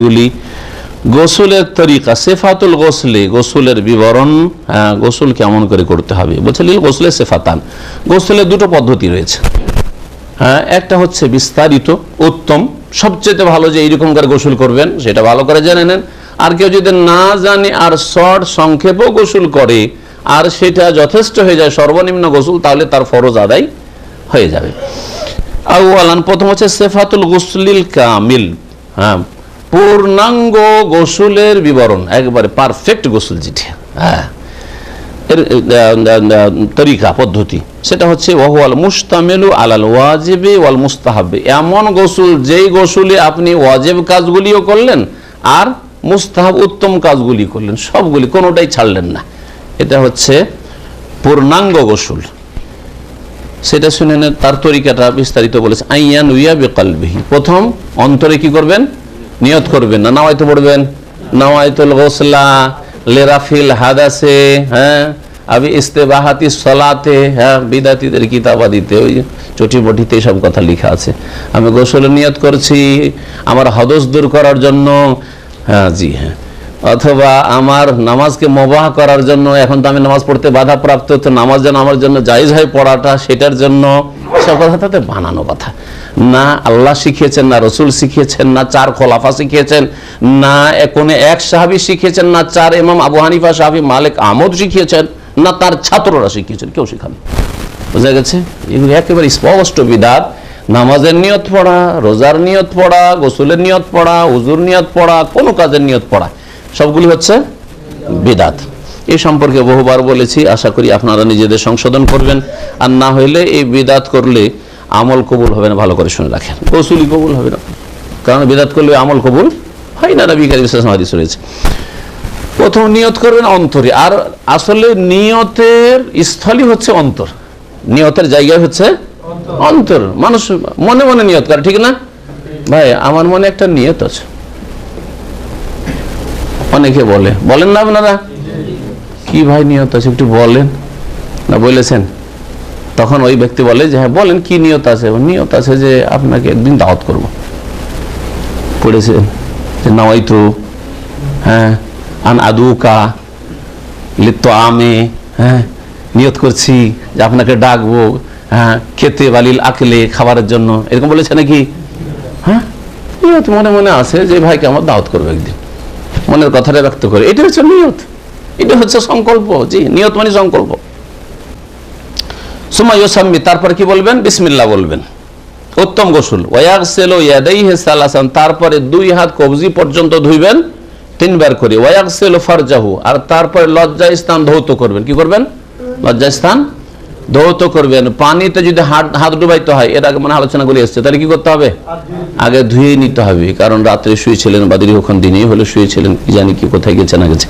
গুলি। গোসলের তরিকা সেফাতুল গোসলে গোসলের বিবরণ হ্যাঁ, গোসল কেমন করে করতে হবে? বলছে লীল গোসলে সেফাতান। গোসলের দুটো পদ্ধতি রয়েছে। হ্যাঁ একটা হচ্ছে বিস্তারিত উত্তম। সবচেয়ে ভালো যে এইরকম করে গোসল করবেন সেটা ভালো করে জেনে নেন। আর কেউ যদি না জানে আর শর্ট সংক্ষেপও গোসল করে আর সেটা যথেষ্ট হয়ে যায় সর্বনিম্ন গোসল তাহলে তার ফরজ আদায় হয়ে যাবে। আউয়ালান প্রথম হচ্ছে সেফাতুল গোসলিল কামিল। হ্যাঁ পূর্ণাঙ্গ গোসুলের বিবরণ, একবারে পারফেক্ট গোসুল যেটি হ্যাঁ। তরিকা, পদ্ধতি, সেটা হচ্ছে ওয়াল মুস্তামেলু আলাল ওয়াজিবে ওয়াল মুস্তাহাবে। এমন গোসুল, যেই গোসুলে আপনি ওয়াজেব কাজগুলিও করলেন আর মুস্তাহাব উত্তম কাজগুলি করলেন, সবগুলি কোনোটাই ছাড়লেন না। এটা হচ্ছে পূর্ণাঙ্গ গোসুল। সেটা শুনে তার তরিকাটা বিস্তারিত বলেছে, আইয়ান উইয়া বেকালবিহি। প্রথম অন্তরে কি করবেন? নিয়ত করবেন না, নামাইতে পড়বেন। নামাইতুল গোসলা, লেরাফিল হাদাসে হ্যাঁ আবি ইস্তেবাহাতি সলাতে হ্যাঁ বিদাতিদের কিতাবাদিতে, ওই চটি বটিতে সব কথা লেখা আছে। আমি গোসল নিয়ত করছি, আমার হদস দূর করার জন্য হ্যাঁ জি হ্যাঁ। অথবা আমার নামাজকে মোবাহ করার জন্য, এখন তো আমি নামাজ পড়তে বাধা প্রাপ্ত তো নামাজ যেন আমার জন্য জায়জ হয় পড়াটা, সেটার জন্য সব কথা তাতে বানানো কথা। না আল্লাহ শিখিয়েছেন, না রসুল শিখিয়েছেন, না চার খোলাফা শিখিয়েছেন, না কোনো এক সাহাবি শিখিয়েছেন, না চার ইমাম আবু হানিফা, সাহাবি মালিক আহমদ শিখিয়েছেন, না তার ছাত্ররা শিখিয়েছেন, কেউ শিখান বোঝা গেছে? এগুলো একেবারে স্পষ্ট বিদাত নামাজের নিয়ত পড়া, রোজার নিয়ত পড়া, গোসলের নিয়ত পড়া উজুর নিয়ত পড়া, কোনো কাজের নিয়ত পড়া। সবগুলি হচ্ছে বেদাত। এই সম্পর্কে বহুবার বলেছি, আশা করি আপনারা নিজেদের সংশোধন করবেন। আর না হইলে এই বেদাত করলে আমল কবুল হবে না, ভালো করে শুনে রাখেন। গোসুলি কবুল হবে না। কারণ বেদাত করলে আমল কবুল হয় না সাল্লাল্লাহু আলাইহি হাদিস রয়েছে। প্রথম নিয়ত করবেন অন্তরে। আর আসলে নিয়তের স্থলই হচ্ছে অন্তর। নিয়তের জায়গায় হচ্ছে অন্তর। মানুষ মনে মনে নিয়ত করে, ঠিক না? ভাই, আমার মনে একটা নিয়ত আছে। অনেকে বলে। বলেন না আপনারা? কি ভাই নিয়ত আছে? একটু বলেন। না বলেছেন? তখন ওই ব্যক্তি বলে যে হ্যাঁ বলেন কি নিয়ত আছে? নিয়ত আছে যে আপনাকে একদিন দাওয়াত করব। পড়েছে যে, নাওয়াইতু হ্যাঁ আন আদুকা লিপ্ত আমে হ্যাঁ নিয়ত করছি, যে আপনাকে ডাকবো হ্যাঁ খেতে বালিল আকলে খাবারের জন্য। এরকম বলেছে নাকি? হ্যাঁ? নিয়ত মনে মনে আছে যে, ভাইকে আমার দাওয়াত করবে একদিন। মনের কথাটা ব্যক্ত করে। এটা হচ্ছে নিয়ত। এটা হচ্ছে সংকল্প। জি, নিয়ত মানে সংকল্প। সুমা ইউসাম্মি, তারপর কি বলবেন? বিসমিল্লাহ বলবেন। উত্তম গোসল। ওয়াগসেল ইয়াদাইহি সালাসান, তারপরে দুই হাত কবজি পর্যন্ত ধুইবেন, তিনবার করে। ওয়াগসেল ফারজাহু, আর তারপরে লজ্জা স্থান ধৌত করবেন। কি করবেন? লজ্জা স্থান ধৌত করবেন পানিতে যদি হাত হাত ডুবাইতে হয়, এর আগে মানে আলোচনাগুলি এসছে। তাহলে কি করতে হবে? আগে ধুয়ে নিতে হবে, কারণ রাত্রে শুয়েছিলেন বা দীর্ঘক্ষণ দিনেই হলে, শুয়েছিলেন, কি জানি কি কোথায় গেছে না গেছে।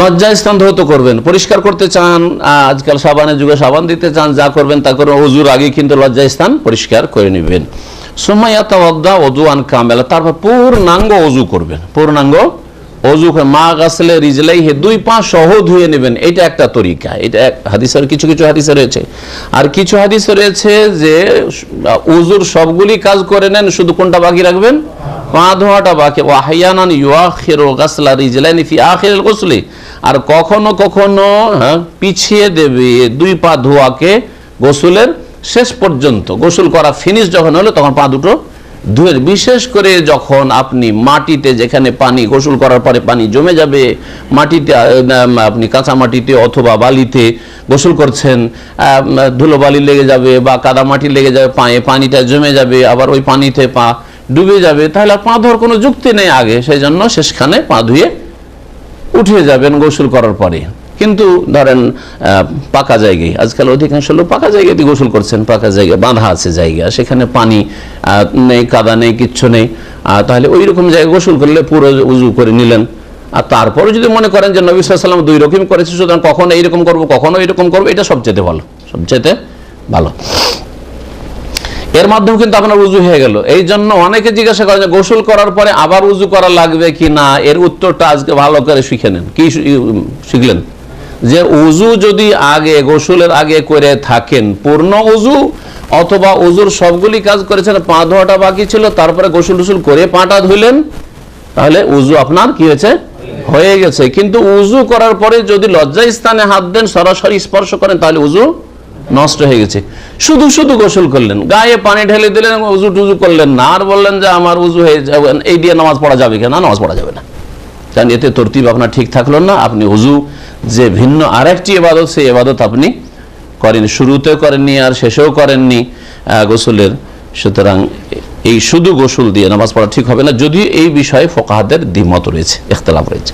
লজ্জা স্থান ধৌত করবেন, পরিষ্কার করতে চান আজকাল সাবানের যুগে সাবান দিতে চান, যা করবেন তা করে অজুর আগে কিন্তু লজ্জা স্থান পরিষ্কার করে নেবেন। সোমাইয়াতা অদ্দা অজু আন কামেলা, তারপর পূর্ণাঙ্গ অজু করবেন। পূর্ণাঙ্গ অজু করে মা গাছলে রিজলাই হে দুই পা সহ ধুয়ে নেবেন। এটা একটা তরিকা। এটা এক হাদিসের কিছু কিছু হাদিসে রয়েছে। আর কিছু হাদিসে রয়েছে যে উজুর সবগুলি কাজ করে নেন শুধু কোনটা বাকি রাখবেন? পা ধোয়াটা বাকি। ওয়াহিয়ানান ইউআখিরু গাসলা রিজলাইনি ফি আখিরিল গোসলি। আর কখনো কখনো হ্যাঁ, পিছিয়ে দেবে দুই পা ধোয়াকে গোসলের শেষ পর্যন্ত। গোসল করা ফিনিশ যখন হলো তখন পা দুটো ধুয়ে বিশেষ করে যখন আপনি মাটিতে যেখানে পানি গোসল করার পরে পানি জমে যাবে, মাটিতে আপনি কাঁচা মাটিতে অথবা বালিতে গোসল করছেন ধুলো বালি লেগে যাবে বা কাদা মাটি লেগে যাবে, পায়ে পানিটা জমে যাবে, আবার ওই পানিতে পা ডুবে যাবে, তাহলে পা ধোয়ার কোনো যুক্তি নেই আগে। সেই জন্য শেষখানে পা ধুয়ে উঠে যাবেন গোসল করার পরে। কিন্তু ধরেন পাকা জায়গায়, আজকাল অধিকাংশ লোক পাকা জায়গাতে গোসল করছেন, পাকা জায়গায় বাঁধা আছে জায়গা, সেখানে পানি নেই, কাদা নেই, কিচ্ছু নেই তাহলে ওই রকম জায়গায় গোসল করলে পুরো উজু করে নিলেন। আর তারপরে যদি মনে করেন যে নবী সাল্লাম দুই রকম করেছে, সুতরাং কখনো এইরকম করব, কখনো এইরকম করব, এটা সবচেয়ে ভালো সবচেয়ে ভালো। এর মাধ্যমে কিন্তু আপনার উজু হয়ে গেল। এই জন্য অনেকে জিজ্ঞাসা করেন গোসল করার পরে আবার উজু করা লাগবে কি না? এর উত্তরটা আজকে ভালো করে শিখে নেন। কি শিখলেন? যে উজু যদি আগে গোসলের আগে করে থাকেন, পূর্ণ উজু অথবা উজুর সবগুলি কাজ করেছেন, পা ধোয়াটা বাকি ছিল, তারপরে গোসল টুসুল করে পাটা ধুইলেন তাহলে উজু আপনার কি হয়েছে? হয়ে গেছে। কিন্তু উজু করার পরে যদি লজ্জা স্থানে হাত দেন, সরাসরি স্পর্শ করেন, তাহলে উজু নষ্ট হয়ে গেছে। শুধু শুধু গোসল করলেন, গায়ে পানি ঢেলে দিলেন উজু টুজু করলেন না, আর বললেন যে আমার উজু হয়ে যাবে, এই দিয়ে নামাজ পড়া যাবে কেন? নামাজ পড়া যাবে না। কারণ এতে তরতিব আপনার ঠিক থাকল না, আপনি হুজু যে ভিন্ন আরেকটি এবাদত, সেই এবাদত আপনি করেন শুরুতেও করেননি আর শেষেও করেননি গোসলের। সুতরাং এই শুধু গোসল দিয়ে নামাজ পড়া ঠিক হবে না, যদিও এই বিষয়ে ফোকাহাদের দ্বিমত রয়েছে, ইখতলাফ রয়েছে।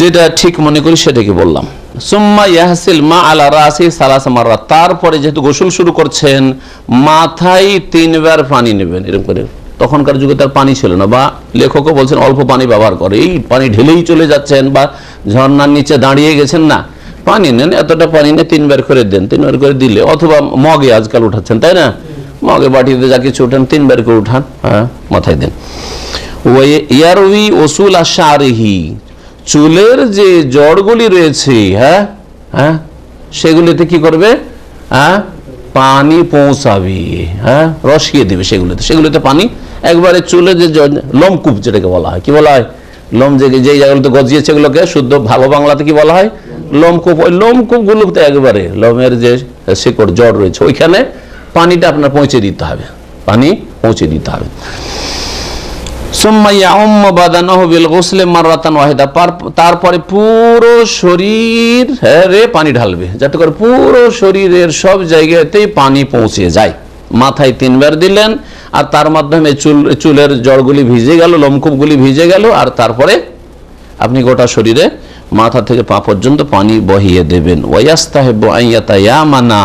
যেটা ঠিক মনে করি সেটাকে বললাম। সুম্মা ইয়াহসিল মা আলা রাসি সালাস মাররা। তারপরে যেহেতু গোসল শুরু করছেন, মাথায় তিনবার পানি নেবেন, এরকম করে। তখনকার যুগে তার পানি ছিল না, বা লেখকও বলছেন অল্প পানি ব্যবহার করে। এই পানি ঢেলেই চলে যাচ্ছেন বা ঝর্নার নিচে দাঁড়িয়ে গেছেন না। পানি নেন, এতটা পানি নিয়ে তিনবার করে দেন, তিনবার করে দিলে, অথবা মগে আজকাল উঠাচ্ছেন, তাই না? মগে বাটিতে যা কিছু উঠান, তিনবার করে উঠান হ্যাঁ মাথায় দেন। ইয়ারউই ওসুল আশারিহি, চুলের যে জড়গুলি রয়েছে হ্যাঁ হ্যাঁ সেগুলিতে কি করবে? হ্যাঁ পানি পৌঁছাবে হ্যাঁ রসিয়ে দেবে সেগুলোতে। সেগুলোতে পানি একবারে চুলে যে লোমকূপ যেটাকে বলা হয়, কি বলা হয়? লোম যে যে জায়গাগুলোতে গজিয়েছে সেগুলোকে শুদ্ধ ভালো বাংলাতে কি বলা হয়? লোমকূপ। ওই লোমকূপ গুলোতে একবারে লোমের যে শিকড়, জড় রয়েছে, ওইখানে পানিটা আপনার পৌঁছে দিতে হবে। পানি পৌঁছে দিতে হবে। তারপরে পুরো শরীর রে, পানি ঢালবে। যাতে করে পুরো শরীরের সব জায়গাতেই পানি পৌঁছে যায়। মাথায় তিনবার দিলেন, আর তার মাধ্যমে চুল, চুলের জড়গুলি ভিজে গেল, লোমকূপগুলি ভিজে গেল, আর তারপরে আপনি গোটা শরীরে মাথা থেকে পা পর্যন্ত পানি বহিয়ে দেবেন। ইয়ামানা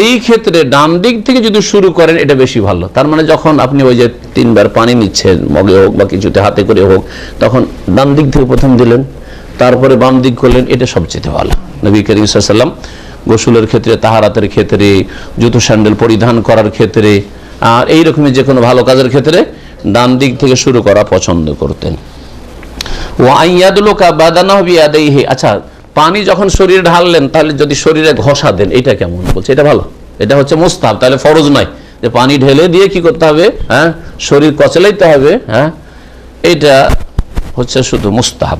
এই ক্ষেত্রে ডান দিক থেকে যদি শুরু করেন, এটা বেশি ভালো। তার মানে যখন আপনি ওই যে তিনবার পানি নিচ্ছেন, মগে হোক বা কিছুতে হাতে করে হোক, তখন ডান দিক থেকে প্রথম দিলেন, তারপরে বাম দিক করলেন, এটা সবচেয়ে ভালো। নবী করিম সাল্লাম গোসলের ক্ষেত্রে, তাহারাতের ক্ষেত্রে, জুতো স্যান্ডেল পরিধান করার ক্ষেত্রে, আর এই রকমের যে কোনো ভালো কাজের ক্ষেত্রে ডান দিক থেকে শুরু করা পছন্দ করতেন। ওয়াইয়াদুলুকা বাদানাহ বিয়াদাইহি। আচ্ছা পানি যখন শরীরে ঢাললেন, তাহলে যদি শরীরে ঘষা দেন, এটা কেমন বলছে? এটা ভালো। এটা হচ্ছে মুস্তাব তাহলে ফরজ নয়। যে পানি ঢেলে দিয়ে কি করতে হবে? হ্যাঁ? শরীর কচলাইতে হবে হ্যাঁ? এটা হচ্ছে শুধু মুস্তাহাব।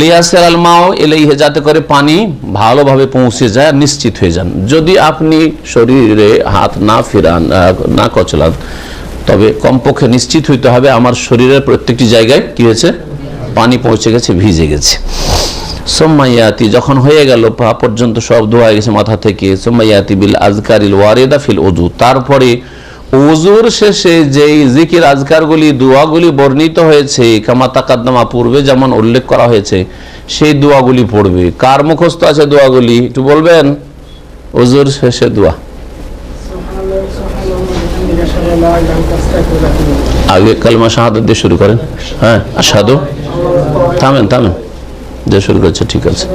লিয়াসের আলমাও এলেইহে যাতে করে পানি ভালোভাবে পৌঁছে যায় নিশ্চিত হয়ে যান। যদি আপনি শরীরে হাত না ফিরান না কচলান, তবে কমপক্ষে নিশ্চিত হইতে হবে আমার শরীরের প্রত্যেকটি জায়গায় কি হয়েছে? পানি পৌঁছে গেছে, ভিজে গেছে। সোম্মাইয়াতি যখন হয়ে গেল, পা পর্যন্ত সব ধোয়া গেছে মাথা থেকে, সোম্মাইয়াতি বিল আজকারিল ওয়ারেদা ফিল ওজু তারপরে ওজুর শেষে যেই জিকির আজকারগুলি, দোয়াগুলি বর্ণিত হয়েছে, কামা তাকাদ্দামা পূর্বে যেমন উল্লেখ করা হয়েছে, সেই দোয়াগুলি পড়বে। কার মুখস্থ আছে দোয়াগুলি? একটু বলবেন? ওজুর শেষে দোয়া। আগে কালমা শাহাদত দিয়ে শুরু করেন। হ্যাঁ সাধু থামেন থামেন। দিয়ে শুরু করছে, ঠিক আছে।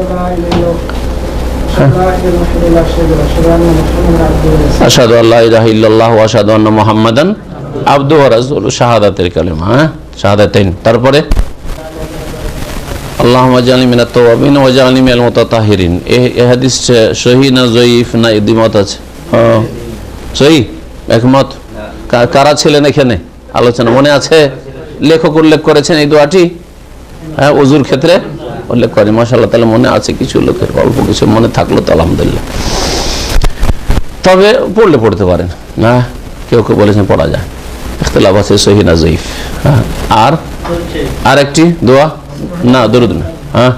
আসাদু আল্লাহ ইলাহা ইল্লাল্লাহ আশহাদু আন্না মুহাম্মাদান আবদু ওয়া রাসূলু শাহাদাতের কালেমা হ্যাঁ? শাহাদাতাইন। তারপরে? আল্লাহুম্মা জানি মিনাত তাওয়াবিন ওয়া জানি মিনাল মুতাতাহিরিন। এই হাদিস সহিহ না জয়ীফ না ইদিমত আছে? হ্যাঁ সহি একমত? কারা ছিলেন এখানে? আলোচনা মনে আছে? লেখক উল্লেখ করেছেন এই দোয়াটি? হ্যাঁ অজুর ক্ষেত্রে? উল্লেখ করেন মাসাল্লাহ তাহলে মনে আছে কিছু লোকের অল্প কিছু মনে থাকল তো আলহামদুলিল্লাহ। তবে পড়লে পড়তে পারেন না? কেউ কেউ বলেছেন পড়া যায়। ইখতলাফ আছে সহিনা জয়ীফ হ্যাঁ? আর? আর একটি দোয়া? না দরুদ না হ্যাঁ?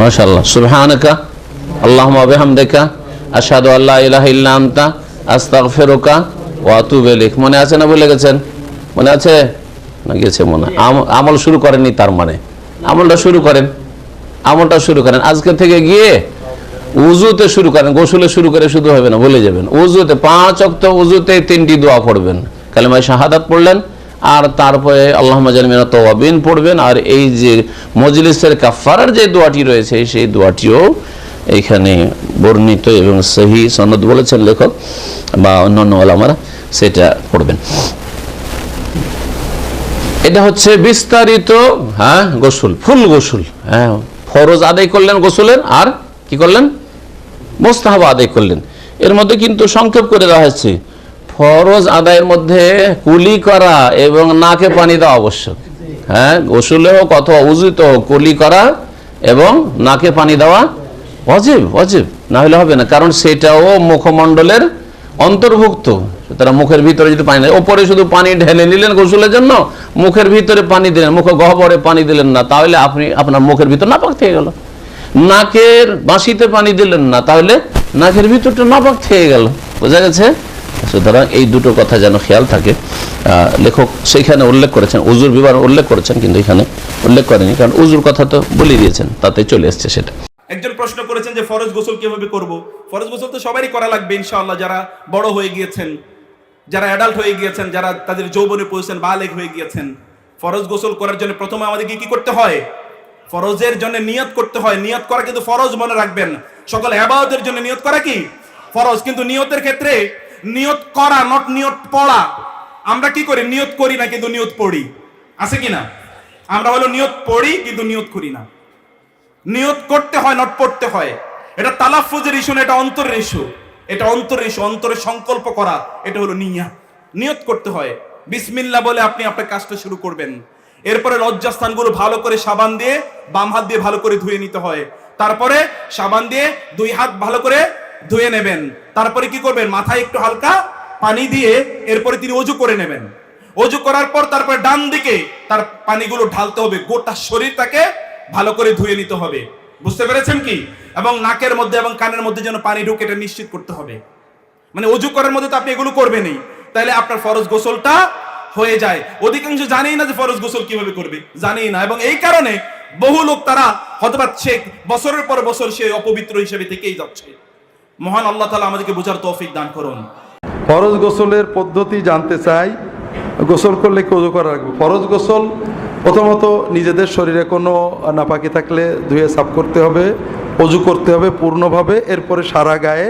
মাশাআল্লাহ সুবহানাকা আল্লাহুম্মা বিহামদিকা আশহাদু আল্লা ইলাহা ইল্লা আনতা আস্তাগফিরুকা ওয়া আতুবু ইলাইক। মনে আছে না ভুলে গেছেন? মনে আছে? না গেছে মনে। আম- আমল শুরু করেননি তার মানে। আমলটা শুরু করেন। আমলটা শুরু করেন। আজকে থেকে গিয়ে উজুতে শুরু করেন। গোসলে শুরু করে শুধু হবে না বলে যাবেন। উজুতে, পাঁচ অক্ত উজুতে তিনটি দোয়া পড়বেন। কালেমায় শাহাদাত পড়লেন, আর তারপরে আল্লাহ জালমিনা তোয়াবিন পড়বেন। আর এই যে মজলিসের কাফারার যে দোয়াটি রয়েছে, সেই দোয়াটিও এইখানে বর্ণিত এবং সহি সনদ বলেছেন লেখক বা অন্যান্য আলামারা সেটা পড়বেন। এটা হচ্ছে বিস্তারিত হ্যাঁ গোসল, ফুল গোসল। হ্যাঁ ফরজ আদায় করলেন গোসলের, আর কি করলেন? মোস্তাহাব আদায় করলেন। এর মধ্যে কিন্তু সংক্ষেপ করে দেওয়া হয়েছে। ফরজ আদায়ের মধ্যে কুলি করা এবং নাকে পানি দেওয়া আবশ্যক। হ্যাঁ গোসলে হোক অথবা উজিত হোক, কুলি করা এবং নাকে পানি দেওয়া অজীব অজীব না হলে হবে না, কারণ সেটাও মুখমণ্ডলের অন্তর্ভুক্ত। সুতরাং মুখের ভিতরে যদি পানি ওপরে শুধু পানি ঢেলে নিলেন গোসলের জন্য, মুখের ভিতরে পানি দিলেন, মুখে গহ্বরে পানি দিলেন না, তাহলে আপনি, আপনার মুখের ভিতর নাপাক থেকে গেল। নাকের বাঁশিতে পানি দিলেন না, তাহলে নাকের ভিতরটা নাপাক থেকে গেল। বোঝা গেছে? সুতরাং এই দুটো কথা যেন খেয়াল থাকে। লেখক সেইখানে উল্লেখ করেছেন, উজুর বিবরণ উল্লেখ করেছেন, কিন্তু এখানে উল্লেখ করেনি, কারণ উজুর কথা তো বলে দিয়েছেন, তাতে চলে এসছে সেটা। একজন প্রশ্ন করেছেন যে ফরজ গোসল কীভাবে করব? ফরজ গোসল তো সবারই করা লাগবে, ইনশাআল্লাহ, যারা বড় হয়ে গিয়েছেন, যারা অ্যাডাল্ট হয়ে গিয়েছেন, যারা তাদের যৌবনে পৌঁছেন, বালেগ হয়ে গিয়েছেন, ফরজ গোসল করার জন্য প্রথমে আমাদেরকে কি করতে হয়? ফরজের জন্য নিয়ত করতে হয়। নিয়ত করা কিন্তু ফরজ মনে রাখবেন। সকল আবাদতের জন্য নিয়ত করা কি? ফরজ। কিন্তু নিয়তের ক্ষেত্রে নিয়ত করা নট নিয়ত পড়া, আমরা কি করি? নিয়ত করি না, কিন্তু নিয়ত পড়ি। আছে কি না? আমরা হলো নিয়ত পড়ি, কিন্তু নিয়ত করি না। নিয়ত করতে হয় নট পড়তে হয়। এটা তালাফুজের ইস্যু না, এটা অন্তরের ইস্যু এটা অন্তরের ইস্যু অন্তরে সংকল্প করা, এটা হলো নিয়া নিয়ত করতে হয়। বিসমিল্লা বলে আপনি আপনার কাজটা শুরু করবেন। এরপরে লজ্জাস্থানগুলো ভালো করে সাবান দিয়ে বাম হাত দিয়ে ভালো করে ধুয়ে নিতে হয়। তারপরে সাবান দিয়ে দুই হাত ভালো করে ধুয়ে নেবেন। তারপরে কি করবেন? মাথায় একটু হালকা পানি দিয়ে এরপরে তিনি অজু করে নেবেন। অজু করার পর তারপরে ডান দিকে তার পানিগুলো ঢালতে হবে। গোটা শরীরটাকে ভালো করে ধুয়ে নিতে হবে। বুঝতে পেরেছেন কি? এবং নাকের মধ্যে এবং কানের মধ্যে যেন পানি ঢুকে এটা নিশ্চিত করতে হবে। মানে অজু করার মধ্যে তো আপনি এগুলো করবেনই। তাহলে আপনার ফরজ গোসলটা হয়ে যায়। অধিকাংশ জানেই না যে ফরজ গোসল কীভাবে করবে। জানেই না। এবং এই কারণে বহু লোক তারা হতবাদ শেখ, বছরের পর বছর সে অপবিত্র হিসেবে থেকেই যাচ্ছে। মহান আল্লাহ তালা আমাদেরকে বোঝার তৌফিক দান করুন। ফরজ গোসলের পদ্ধতি জানতে চাই। গোসল করলে কি করা রাখবে ফরজ গোসল প্রথমত নিজেদের শরীরে কোনো নাপাকি থাকলে ধুয়ে সাফ করতে হবে, অজু করতে হবে পূর্ণভাবে, এরপরে সারা গায়ে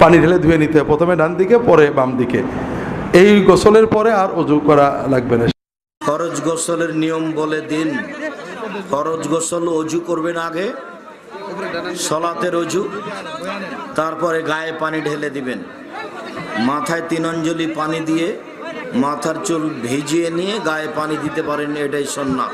পানি ঢেলে ধুয়ে নিতে হবে। প্রথমে ডান দিকে, পরে বাম দিকে। এই গোসলের পরে আর অজু করা লাগবে না। ফরজ গোসলের নিয়ম বলে দিন। ফরজ গোসল অজু করবেন আগে, সলাতের অজু, তারপরে গায়ে পানি ঢেলে দিবেন। মাথায় তিন অঞ্জলি পানি দিয়ে মাথার চুল ভিজিয়ে নিয়ে গায়ে পানি দিতে পারেন এটাই সন্না